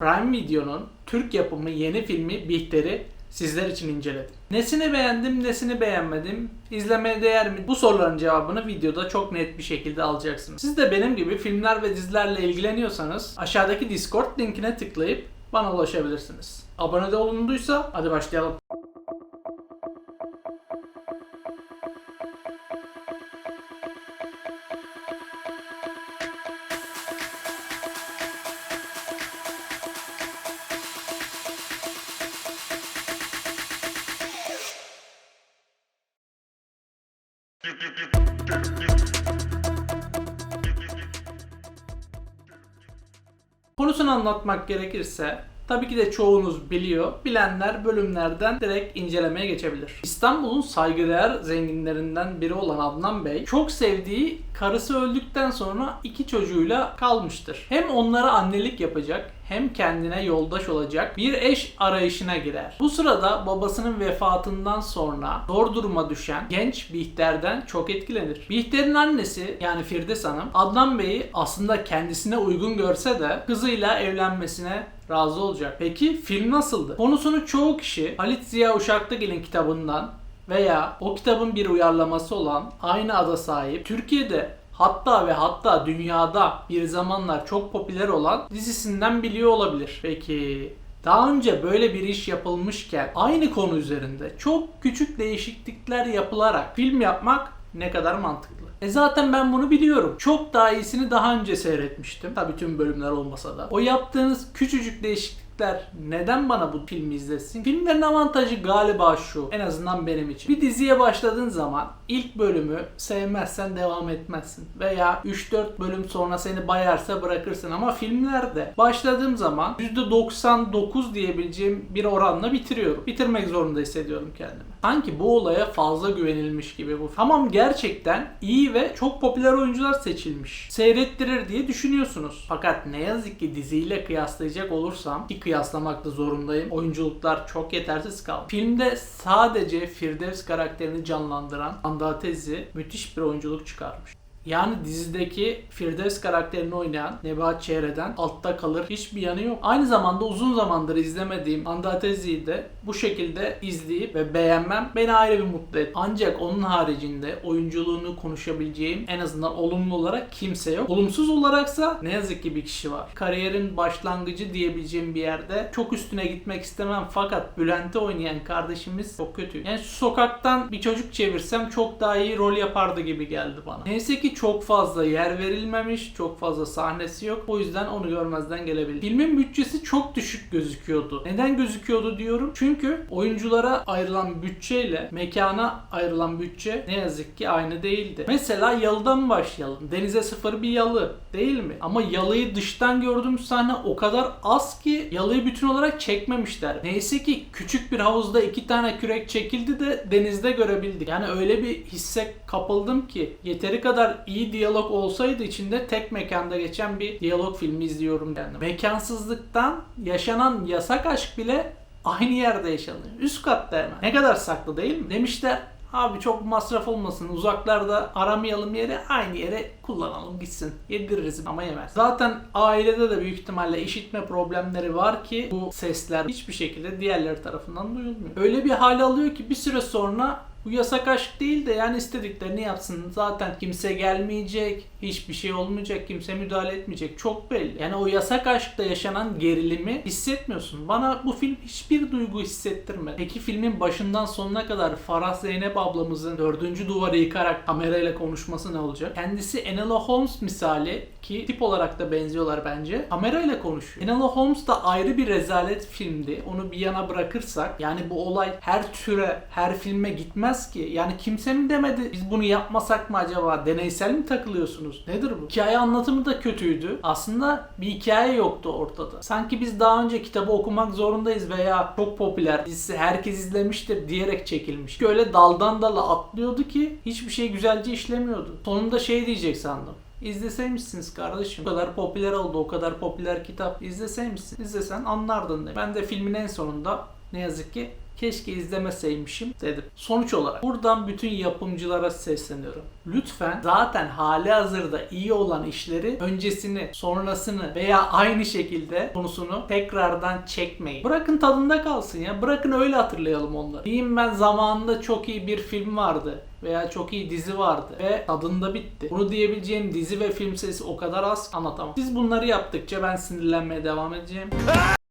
Prime Video'nun Türk yapımı yeni filmi Bihter'i sizler için inceledim. Nesini beğendim, nesini beğenmedim, izlemeye değer mi? Bu soruların cevabını videoda çok net bir şekilde alacaksınız. Siz de benim gibi filmler ve dizilerle ilgileniyorsanız aşağıdaki Discord linkine tıklayıp bana ulaşabilirsiniz. Abone de olunduysa hadi başlayalım. Konusunu anlatmak gerekirse tabii ki de çoğunuz biliyor. Bilenler bölümlerden direkt incelemeye geçebilir. İstanbul'un saygıdeğer zenginlerinden biri olan Adnan Bey çok sevdiği karısı öldükten sonra iki çocuğuyla kalmıştır. Hem onlara annelik yapacak hem kendine yoldaş olacak bir eş arayışına girer. Bu sırada babasının vefatından sonra zor duruma düşen genç Bihter'den çok etkilenir. Bihter'in annesi yani Firdevs Hanım Adnan Bey'i aslında kendisine uygun görse de kızıyla evlenmesine razı olacak. Peki film nasıldı? Konusunu çoğu kişi Halit Ziya Uşaklıgil'in kitabından veya o kitabın bir uyarlaması olan aynı ada sahip Türkiye'de hatta ve hatta dünyada bir zamanlar çok popüler olan dizisinden biliyor olabilir. Peki daha önce böyle bir iş yapılmışken aynı konu üzerinde çok küçük değişiklikler yapılarak film yapmak ne kadar mantıklı? E zaten ben bunu biliyorum. Çok daha iyisini daha önce seyretmiştim. Tabii tüm bölümler olmasa da. O yaptığınız küçücük değişiklikler neden bana bu filmi izlesin? Filmlerin avantajı galiba şu. En azından benim için. Bir diziye başladığın zaman ilk bölümü sevmezsen devam etmezsin. Veya 3-4 bölüm sonra seni bayarsa bırakırsın. Ama filmlerde başladığım zaman %99 diyebileceğim bir oranla bitiriyorum. Bitirmek zorunda hissediyorum kendimi. Sanki bu olaya fazla güvenilmiş gibi bu. Tamam gerçekten iyi ve çok popüler oyuncular seçilmiş. Seyrettirir diye düşünüyorsunuz. Fakat ne yazık ki diziyle kıyaslayacak olursam ki kıyaslamak da zorundayım. Oyunculuklar çok yetersiz kaldı. Filmde sadece Firdevs karakterini canlandıran Andatezi müthiş bir oyunculuk çıkarmış. Yani dizideki Firdevs karakterini oynayan Nebahat Çehre'den altta kalır hiçbir yanı yok. Aynı zamanda uzun zamandır izlemediğim Andatezi'yi de bu şekilde izleyip ve beğenmem beni ayrı bir mutlu etti. Ancak onun haricinde oyunculuğunu konuşabileceğim en azından olumlu olarak kimse yok. Olumsuz olaraksa ne yazık ki bir kişi var. Kariyerin başlangıcı diyebileceğim bir yerde çok üstüne gitmek istemem fakat Bülent'i oynayan kardeşimiz çok kötü. Yani sokaktan bir çocuk çevirsem çok daha iyi rol yapardı gibi geldi bana. Neyse ki çok fazla yer verilmemiş, çok fazla sahnesi yok. O yüzden onu görmezden gelebilir. Filmin bütçesi çok düşük gözüküyordu. Neden gözüküyordu diyorum? Çünkü oyunculara ayrılan bütçeyle mekana ayrılan bütçe ne yazık ki aynı değildi. Mesela yalıdan başlayalım. Denize sıfır bir yalı değil mi? Ama yalıyı dıştan gördüğümüz sahne o kadar az ki yalıyı bütün olarak çekmemişler. Neyse ki küçük bir havuzda iki tane kürek çekildi de denizde görebildik. Yani öyle bir hisse kapıldım ki yeteri kadar iyi diyalog olsaydı içinde tek mekanda geçen bir diyalog filmi izliyorum kendim. Mekansızlıktan yaşanan yasak aşk bile aynı yerde yaşanıyor. Üst katta hemen. Ne kadar saklı değil mi? Demişler Abi çok masraf olmasın. Uzaklarda aramayalım yere aynı yere kullanalım gitsin. Yediririz ama yemez. Zaten ailede de büyük ihtimalle işitme problemleri var ki bu sesler hiçbir şekilde diğerleri tarafından duyulmuyor. Öyle bir hal alıyor ki bir süre sonra bu yasak aşk değil de yani istediklerini yapsın. Zaten kimse gelmeyecek, hiçbir şey olmayacak, kimse müdahale etmeyecek. Çok belli. Yani o yasak aşkta yaşanan gerilimi hissetmiyorsun. Bana bu film hiçbir duygu hissettirmedi. Peki filmin başından sonuna kadar Farah Zeynep ablamızın dördüncü duvarı yıkarak kamerayla konuşması ne olacak? Kendisi Enola Holmes misali ki tip olarak da benziyorlar bence. Kamerayla konuşuyor. Enola Holmes da ayrı bir rezalet filmdi. Onu bir yana bırakırsak yani bu olay her türe, her filme gitmez ki. Yani kimse mi demedi biz bunu yapmasak mı acaba? Deneysel mi takılıyorsunuz? Nedir bu? Hikaye anlatımı da kötüydü. Aslında bir hikaye yoktu ortada. Sanki biz daha önce kitabı okumak zorundayız veya çok popüler dizisi herkes izlemiştir diyerek çekilmiş. Öyle daldan dala atlıyordu ki hiçbir şey güzelce işlemiyordu. Sonunda şey diyecek sandım. İzleseymişsiniz kardeşim. O kadar popüler oldu, o kadar popüler kitap. İzleseymişsin. İzlesen anlardın demek. Ben de filmin en sonunda Ne yazık ki keşke izlemeseymişim dedim. Sonuç olarak buradan bütün yapımcılara sesleniyorum. Lütfen zaten hali hazırda iyi olan işleri öncesini, sonrasını veya aynı şekilde konusunu tekrardan çekmeyin. Bırakın tadında kalsın ya. Bırakın öyle hatırlayalım onları. Diyeyim ben zamanında çok iyi bir film vardı veya çok iyi dizi vardı ve tadında bitti. Bunu diyebileceğim dizi ve film sayısı o kadar az anlatamam. Siz bunları yaptıkça ben sinirlenmeye devam edeceğim.